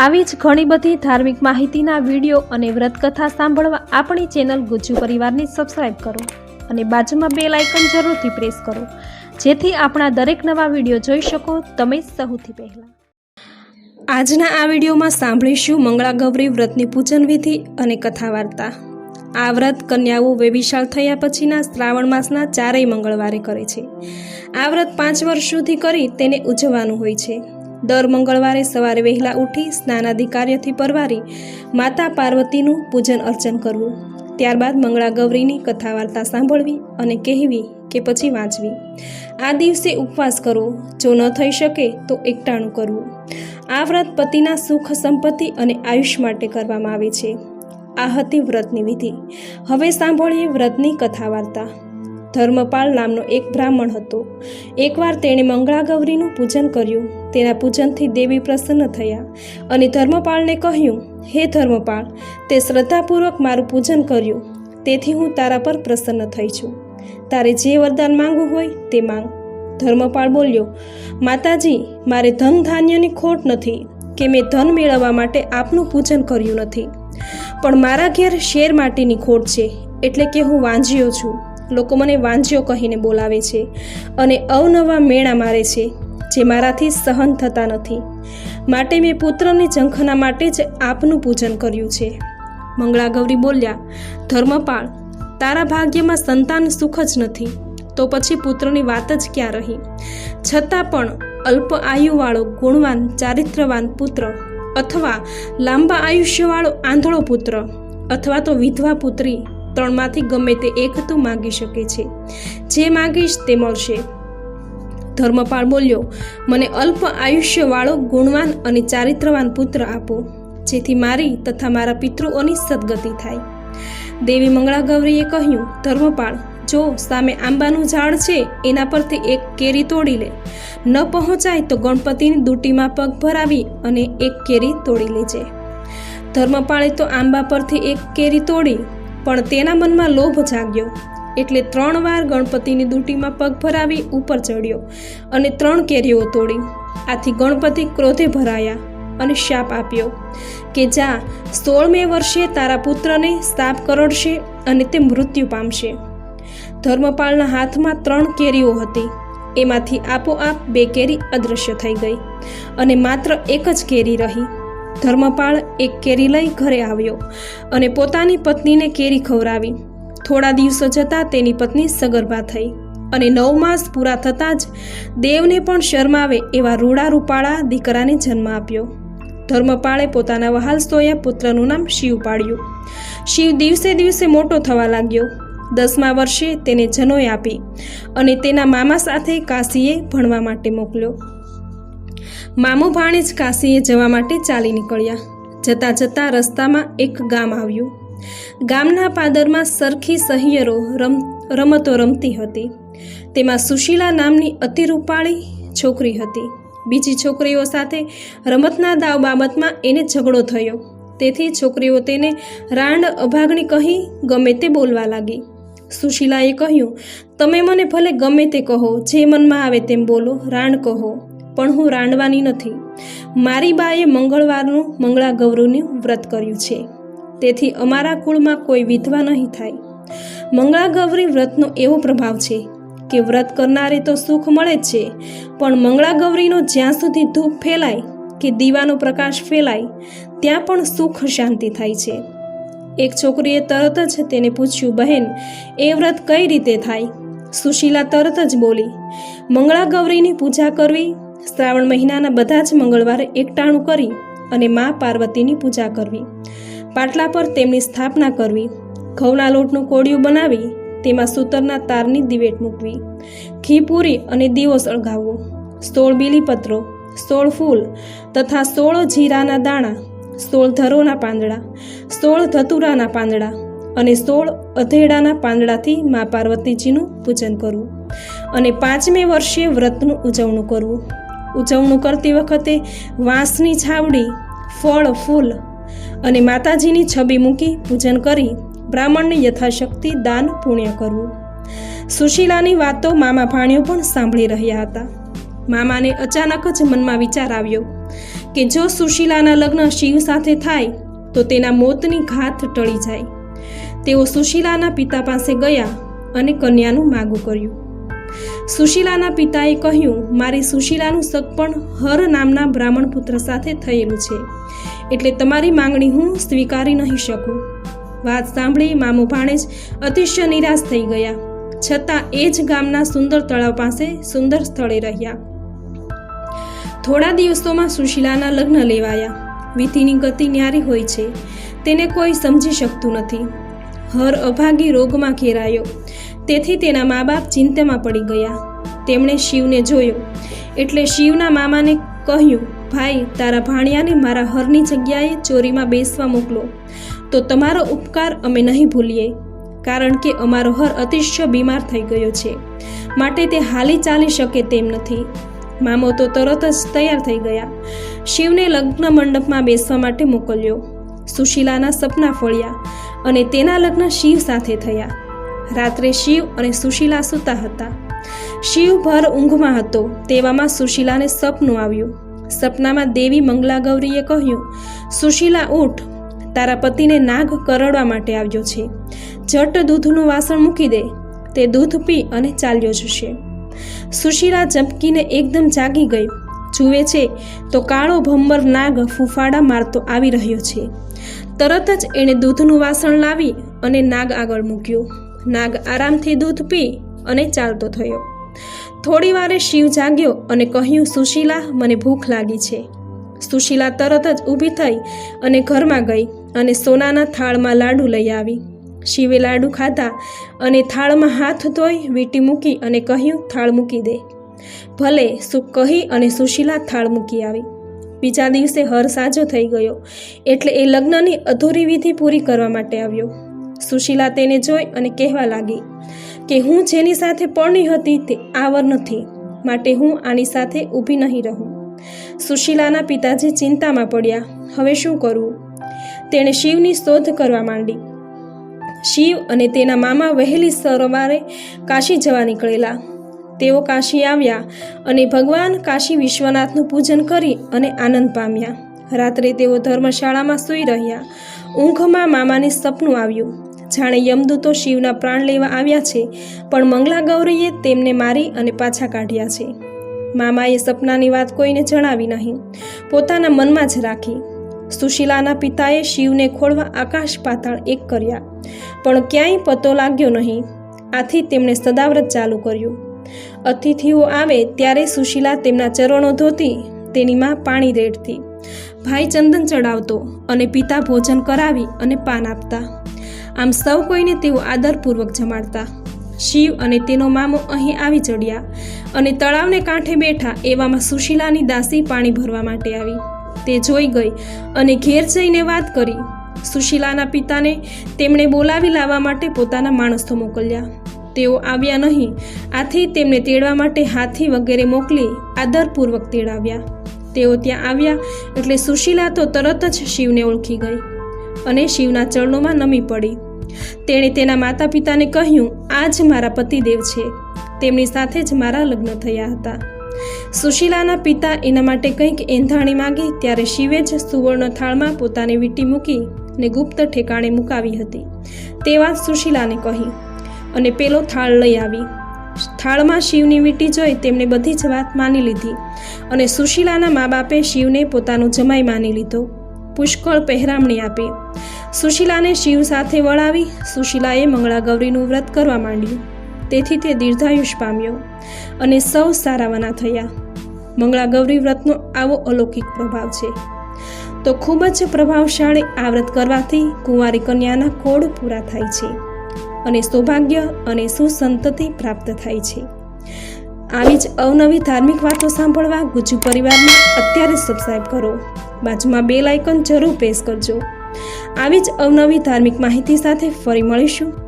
આવી જ ઘણી બધી ધાર્મિક માહિતીના વીડિયો અને વ્રતકથા સાંભળવા આપણી ચેનલ ગુજ્જુ પરિવારની સબસ્ક્રાઇબ કરો અને બાજુમાં બે લાઇકન જરૂરથી પ્રેસ કરો. જેથી આપણા દરેક નવા વીડિયો જોઈ શકો તમે સૌથી પહેલાં. આજના આ વિડીયોમાં સાંભળીશું મંગળા ગૌરી વ્રતની પૂજન વિધિ અને કથા વાર્તા આ વ્રત કન્યાઓ વેવિશાળ થયા પછીના શ્રાવણ માસના ચારેય મંગળવારે કરે છે. આ વ્રત પાંચ વર્ષ સુધી કરી તેને ઉજવવાનું હોય છે. દર મંગળવારે સવારે વહેલા ઉઠી સ્નાનાદિ કાર્યથી પરવારી માતા પાર્વતીનું પૂજન અર્ચન કરવું. ત્યારબાદ મંગળા ગૌરીની કથા વાર્તા સાંભળવી અને કહેવી કે પછી વાંચવી. આ દિવસે ઉપવાસ કરવો. જો ન થઈ શકે તો એકટાણું કરવું. આ વ્રત પતિના સુખ, સંપત્તિ અને આયુષ માટે કરવામાં આવે છે. આ હતી વ્રતની વિધિ. હવે સાંભળીએ વ્રતની કથા વાર્તા ધર્મપાલ નામનો એક બ્રાહ્મણ હતો. એકવાર તેણે મંગળાગૌરીનું પૂજન કર્યું. તેના પૂજનથી દેવી પ્રસન્ન થયા અને ધર્મપાળને કહ્યું, હે ધર્મપાળ તે શ્રદ્ધાપૂર્વક મારું પૂજન કર્યું. તેથી હું તારા પર પ્રસન્ન થઈ છું. તારે જે વરદાન માંગવું હોય તે માંગ. ધર્મપાળ બોલ્યો, માતાજી, મારે ધન ધાન્યની ખોટ નથી કે મેં ધન મેળવવા માટે આપનું પૂજન કર્યું નથી. પણ મારા ઘેર શેર માટીની ખોટ છે, એટલે કે હું વાંજ્યો છું. લોકો મને વાંજ્યો કહીને બોલાવે છે અને અવનવા મેળા મારે છે, જે મારાથી સહન થતા નથી. માટે મેં પુત્રની ઝંખના માટે જ આપનું પૂજન કર્યું છે. મંગળા ગૌરી બોલ્યા, ધર્મપાળ, તારા ભાગ્યમાં સંતાન સુખ જ નથી. તો પછી પુત્રની વાત જ ક્યાં રહી? છતાં પણ અલ્પ આયુવાળો, ગુણવાન, ચારિત્રવાન પુત્ર અથવા લાંબા આયુષ્યવાળો આંધળો પુત્ર અથવા તો વિધવા પુત્રી ત્રણમાંથી ગમે તે એક તું માગી શકે છે. જે માગીશ તે મળશે. ધર્મપાળ બોલ્યો, મને અલ્પ આયુષ્યવાળો, ગુણવાન અને ચારિત્રવાન પુત્ર આપો, જેથી મારી તથા મારા પિતૃઓની સદગતિ થાય. દેવી મંગળા ગૌરીએ કહ્યું, ધર્મપાળ, જો સામે આંબાનું ઝાડ છે, એના પરથી એક કેરી તોડી લે. ન પહોંચાય તો ગણપતિની દૂટીમાં પગ ભરાવી અને એક કેરી તોડી લેજે. ધર્મપાળે તો આંબા પરથી એક કેરી તોડી પણ તેના મનમાં લોભ જાગ્યો. એટલે ત્રણ વાર ગણપતિની દૂટીમાં પગ ભરાવી ઉપર ચડ્યો અને ત્રણ કેરીઓ તોડી. આથી ગણપતિ ક્રોધે ભરાયા અને શાપ આપ્યો કે જા, સોળમે વર્ષે તારા પુત્રને સાપ કરડશે અને તે મૃત્યુ પામશે. ધર્મપાળના હાથમાં ત્રણ કેરીઓ હતી. એમાંથી આપોઆપ બે કેરી અદૃશ્ય થઈ ગઈ અને માત્ર એક જ કેરી રહી. ધર્મપાળ એક કેરી લઈ ઘરે આવ્યો અને પોતાની પત્નીને કેરી ખવડાવી. થોડા દિવસો જતાં તેની પત્ની સગર્ભા થઈ અને નવ માસ પૂરા થતાં જ દેવને પણ શરમાવે એવા રૂડા રૂપાળા દીકરાને જન્મ આપ્યો. ધર્મપાળે પોતાના વહાલ સોયા પુત્રનું નામ શિવ પાડ્યું. શિવ દિવસે દિવસે મોટો થવા લાગ્યો. દસમા વર્ષે તેને જનોય આપી અને તેના મામા સાથે કાશીએ ભણવા માટે મોકલ્યો. મામો ભાણેજ કાશીએ જવા માટે ચાલી નીકળ્યા. જતાં જતાં રસ્તામાં એક ગામ આવ્યું. ગામના પાદરમાં સરખી સહિયરો રમ, રમતો રમતી હતી. તેમાં સુશીલા નામની અતિ રૂપાળી છોકરી હતી. બીજી છોકરીઓ સાથે રમતના દાવ બાબતમાં એને ઝઘડો થયો. તેથી છોકરીઓ તેને રાંડ અભાગણી કહી ગમે તે બોલવા લાગી. સુશીલાએ કહ્યું, તમે મને ભલે ગમે તે કહો, જે મનમાં આવે તેમ બોલો, રાંડ કહો. પણ હું રાંડવાની નથી. મારી બાએ મંગળવારનું મંગળા ગૌરવનું વ્રત કર્યું છે. તેથી અમારા કુળમાં કોઈ વિધવા નહીં થાય. મંગળા ગૌરી વ્રતનો એવો પ્રભાવ છે કે વ્રત કરનારે તો સુખ મળે જ છે, પણ મંગળા ગૌરીનો જ્યાં સુધી ધૂપ ફેલાય કે દીવાનો પ્રકાશ ફેલાય, ત્યાં પણ સુખ શાંતિ થાય છે. એક છોકરીએ તરત જ તેને પૂછ્યું, બહેન, એ વ્રત કઈ રીતે થાય? સુશીલા તરત જ બોલી મંગળા ગૌરીની પૂજા કરવી શ્રાવણ મહિનાના બધા જ મંગળવારે એકટાણું કરી અને મા પાર્વતીની પૂજા કરવી. પાટલા પર તેમની સ્થાપના કરવી. ઘઉંના લોટનું કોડિયું બનાવી, તેમાં સૂતરના તારની દિવેટ મૂકવી. ઘી પૂરી અને દીવો સળગાવવો. સોળ બીલીપત્રો, સોળ ફૂલ તથા સોળ જીરાના દાણા, સોળ ધરોના પાંદડા, સોળ ધતુરાના પાંદડા અને સોળ અધેડાના પાંદડાથી મા પાર્વતીજીનું પૂજન કરવું. અને પાંચમે વર્ષે વ્રતનું ઉજવણું કરવું. ઉજવણું કરતી વખતે વાંસની છાવડી ફળ, ફૂલ અને માતાજીની છબી મૂકી પૂજન કરી બ્રાહ્મણને યથાશક્તિ દાન પુણ્ય કરવું. સુશીલાની વાતો મામા ભાણીઓ પણ સાંભળી રહ્યા હતા. મામાને અચાનક જ મનમાં વિચાર આવ્યો કે જો સુશીલાના લગ્ન શિવ સાથે થાય, તો તેના મોતની ઘાત ટળી જાય. તેઓ સુશીલાના પિતા પાસે ગયા અને કન્યાનું માગું કર્યું. સુશીલાના પિતાએ કહ્યું, મારી સુશીલાનું સગપણ હર નામના બ્રાહ્મણ પુત્ર સાથે થયેલું છે. એટલે તમારી માંગણી હું સ્વીકારી નહીં શકું. વાત સાંભળી મામો ભાણેજ અતિશય નિરાશ થઈ ગયા. છતાં એ જ ગામના સુંદર તળાવ પાસે સુંદર સ્થળે રહ્યા. થોડા દિવસોમાં સુશીલાના લગ્ન લેવાયા. વિધિની ગતિ ન્યારી હોય છે. તેને કોઈ સમજી શકતું નથી. હર અભાગી રોગમાં ઘેરાયો. તેથી તેના મા બાપ ચિંતામાં પડી ગયા. તેમણે શિવને જોયો. એટલે શિવના મામાને કહ્યું, ભાઈ, તારા ભાણિયાને મારા હરની જગ્યાએ ચોરીમાં બેસવા મોકલો. તો તમારો ઉપકાર અમે નહીં ભૂલીએ, કારણ કે અમારો હર અતિશય બીમાર થઈ ગયો છે. માટે તે હાલી ચાલી શકે તેમ નથી. મામો તો તરત જ તૈયાર થઈ ગયા. શિવને લગ્ન મંડપમાં બેસવા માટે મોકલ્યો. સુશીલાના સપના ફળ્યા અને તેના લગ્ન શિવ સાથે થયા. રાત્રે શિવ અને સુશીલા સૂતા હતા. શિવ ભર ઊંઘમાં હતો. તેવામાં સુશીલાને સપનું આવ્યું. સપનામાં દેવી મંગલા ગૌરીએ કહ્યું, સુશીલા, ઉઠ. તારા પતિને નાગ કરડવા માટે આવ્યો છે. જટ દૂધનું વાસણ મૂકી દે. તે દૂધ પી અને ચાલ્યો જશે. સુશીલા ચમકીને એકદમ જાગી ગઈ. જુએ છે, તો કાળો ભમ્બર નાગ ફૂફાડા મારતો આવી રહ્યો છે. તરત જ એણે દૂધનું વાસણ લાવી અને નાગ આગળ મૂક્યું. નાગ આરામથી દૂધ પી અને ચાલતો થયો. થોડી વારે શિવ જાગ્યો અને કહ્યું, સુશીલા, મને ભૂખ લાગી છે. સુશીલા તરત જ ઊભી થઈ અને ઘરમાં ગઈ અને સોનાના થાળમાં લાડુ લઈ આવી. શિવે લાડુ ખાધા અને થાળમાં હાથ ધોઈ વીંટી મૂકી અને કહ્યું, થાળ મૂકી દે. ભલે સુખ કહી અને સુશીલા થાળ મૂકી આવી. બીજા દિવસે હર સાજો થઈ ગયો એટલે એ લગ્નની અધૂરી વિધિ પૂરી કરવા માટે આવ્યો. સુશીલા તેને જોઈ અને કહેવા લાગી કે હું જેની સાથે પરણી હતી તે આવર નથી, માટે હું આની સાથે ઊભી નહીં રહું. સુશીલાના પિતાજી ચિંતામાં પડ્યા. હવે શું કરવું તેણે શિવની શોધ કરવા માંડી. શિવ અને તેના મામા વહેલી સવારે કાશી જવા નીકળેલા. તેઓ કાશી આવ્યા અને ભગવાન કાશી વિશ્વનાથનું પૂજન કરી અને આનંદ પામ્યા. રાત્રે તેઓ ધર્મશાળામાં સૂઈ રહ્યા. ઊંઘમાં મામાને સપનું આવ્યું. જાણે યમદૂતો શિવના પ્રાણ લેવા આવ્યા છે, પણ મંગલા ગૌરીએ તેમને મારી અને પાછા કાઢ્યા છે. મામાએ સપનાની વાત કોઈને જણાવી નહીં. પોતાના મનમાં જ રાખી. સુશીલાના પિતાએ શિવને ખોળવા આકાશ પાતાળ એક કર્યા, પણ ક્યાંય પતો લાગ્યો નહીં. આથી તેમણે સદાવ્રત ચાલુ કર્યું. અતિથિઓ આવે ત્યારે સુશીલા તેમના ચરણો ધોતી, તેની માં પાણી રેડતી. ભાઈ ચંદન ચડાવતો અને પિતા ભોજન કરાવી અને પાન આપતા. આમ સૌ કોઈને તેઓ આદરપૂર્વક જમાડતા. શિવ અને તેનો મામો અહીં આવી ચડ્યા અને તળાવને કાંઠે બેઠા એવામાં સુશીલાની દાસી પાણી ભરવા માટે આવી. તે જોઈ ગઈ અને ઘેર જઈને વાત કરી. સુશીલાના પિતાને તેમણે બોલાવી લાવવા માટે પોતાના માણસો મોકલ્યા. તેઓ આવ્યા નહીં. આથી તેમને તેડવા માટે હાથી વગેરે મોકલી આદરપૂર્વક તેડાવ્યા. તેઓ ત્યાં આવ્યા એટલે સુશીલા તો તરત જ શિવને ઓળખી ગઈ અને શિવના ચરણોમાં નમી પડી. તેણે તેના માતા પિતાને કહ્યું, આ જ મારા પતિદેવ છે. તેમની સાથે જ મારા લગ્ન થયા હતા. સુશીલાના પિતા એના માટે કંઈક એંધાણી માંગી ત્યારે શિવે જ સુવર્ણ થાળમાં પોતાની વીંટી મૂકી ને ગુપ્ત ઠેકાણે મુકાવી હતી. તે વાત સુશીલાને કહી અને પેલો થાળ લઈ આવી. થાળમાં શિવની વીંટી જોઈ તેમણે બધી જ વાત માની લીધી અને સુશીલાના મા બાપે શિવને પોતાનો જમાઈ માની લીધો. પુષ્કળ પહેરામણી આપી. સુશીલાને શિવ સાથે વળાવી સુશીલાએ મંગળા ગૌરીનું વ્રત કરવા માંડ્યું. તેથી તે દીર્ઘાયુષ પામ્યો અને સૌ સારાવાના થયા. મંગળા ગૌરી વ્રતનો આવો અલૌકિક પ્રભાવ છે. તો ખૂબ જ પ્રભાવશાળી આ વ્રત કરવાથી કુંવારી કન્યાના કોડ પૂરા થાય છે અને સૌભાગ્ય અને સુસંતતિ પ્રાપ્ત થાય છે. આવી જ અવનવી ધાર્મિક વાતો સાંભળવા ગુજુ પરિવારને અત્યારે સબસ્ક્રાઈબ કરો. બાજુમાં બે લાઇકન જરૂર પ્રેસ કરજો. આવી જ અવનવી ધાર્મિક માહિતી સાથે ફરી મળીશું.